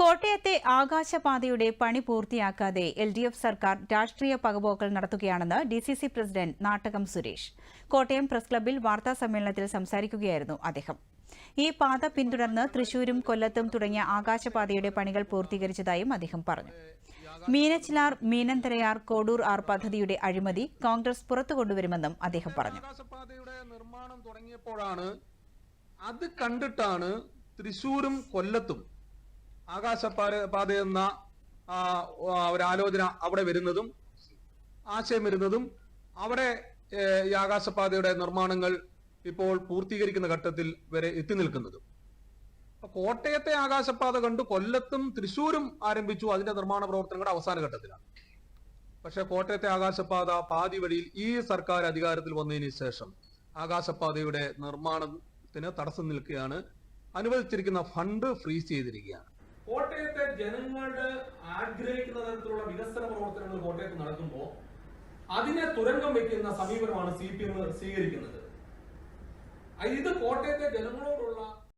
കോട്ടയത്തെ ആകാശപാതയുടെ പണി പൂർത്തിയാക്കാതെ L D F സർക്കാർ രാഷ്ട്രീയ പകപോക്കൽ നടത്തുകയാണെന്ന് D C C president Nattakam Suresh. Kottayam press ക്ലബ്ബിൽ വാർത്താ സമ്മേളനത്തിൽ സംസാരിക്കുകയായിരുന്നു അദ്ദേഹം. ഈ പാത പിന്തുടർന്ന് തൃശൂരും കൊല്ലത്തും തുടങ്ങിയ ആകാശപാതയുടെ പണികൾ പൂർത്തീകരിച്ചതായും അദ്ദേഹം പറഞ്ഞു. മീനച്ചിലാർ മീനന്തരയാർ കോഡൂർ ആർ പദ്ധതിയുടെ അഴിമതി കോൺഗ്രസ് പുറത്തു കൊണ്ടുവരുമെന്നും അദ്ദേഹം പറഞ്ഞു. നിർമ്മാണം തുടങ്ങിയപ്പോഴാണ് അത് കണ്ടിട്ടാണ് തൃശൂരും കൊല്ലത്തും ആകാശപാത പാത എന്ന ഒരു ആലോചന അവിടെ വരുന്നതും ആശയം വരുന്നതും അവിടെ ഈ ആകാശപാതയുടെ നിർമ്മാണങ്ങൾ ഇപ്പോൾ പൂർത്തീകരിക്കുന്ന ഘട്ടത്തിൽ വരെ എത്തി നിൽക്കുന്നതും. കോട്ടയത്തെ ആകാശപാത കണ്ടു കൊല്ലത്തും തൃശൂരും ആരംഭിച്ചു. അതിന്റെ നിർമ്മാണ പ്രവർത്തനങ്ങളുടെ അവസാന ഘട്ടത്തിലാണ്. പക്ഷെ കോട്ടയത്തെ ആകാശപാത പാതി വഴിയിൽ ഈ സർക്കാർ അധികാരത്തിൽ വന്നതിന് ശേഷം ആകാശപാതയുടെ നിർമ്മാണത്തിന് തടസ്സം നിൽക്കുകയാണ്. അനുവദിച്ചിരിക്കുന്ന ഫണ്ട് ഫ്രീസ് ചെയ്തിരിക്കുകയാണ്. ജനങ്ങളുടെ ആഗ്രഹിക്കുന്ന തരത്തിലുള്ള വികസന പ്രവർത്തനങ്ങൾ കോട്ടയത്ത് നടക്കുമ്പോൾ അതിനെ തുരങ്കം വെക്കുന്ന സമീപനമാണ് സി പി എം സ്വീകരിക്കുന്നത്. ഇത് കോട്ടയത്തെ ജനങ്ങളോടുള്ള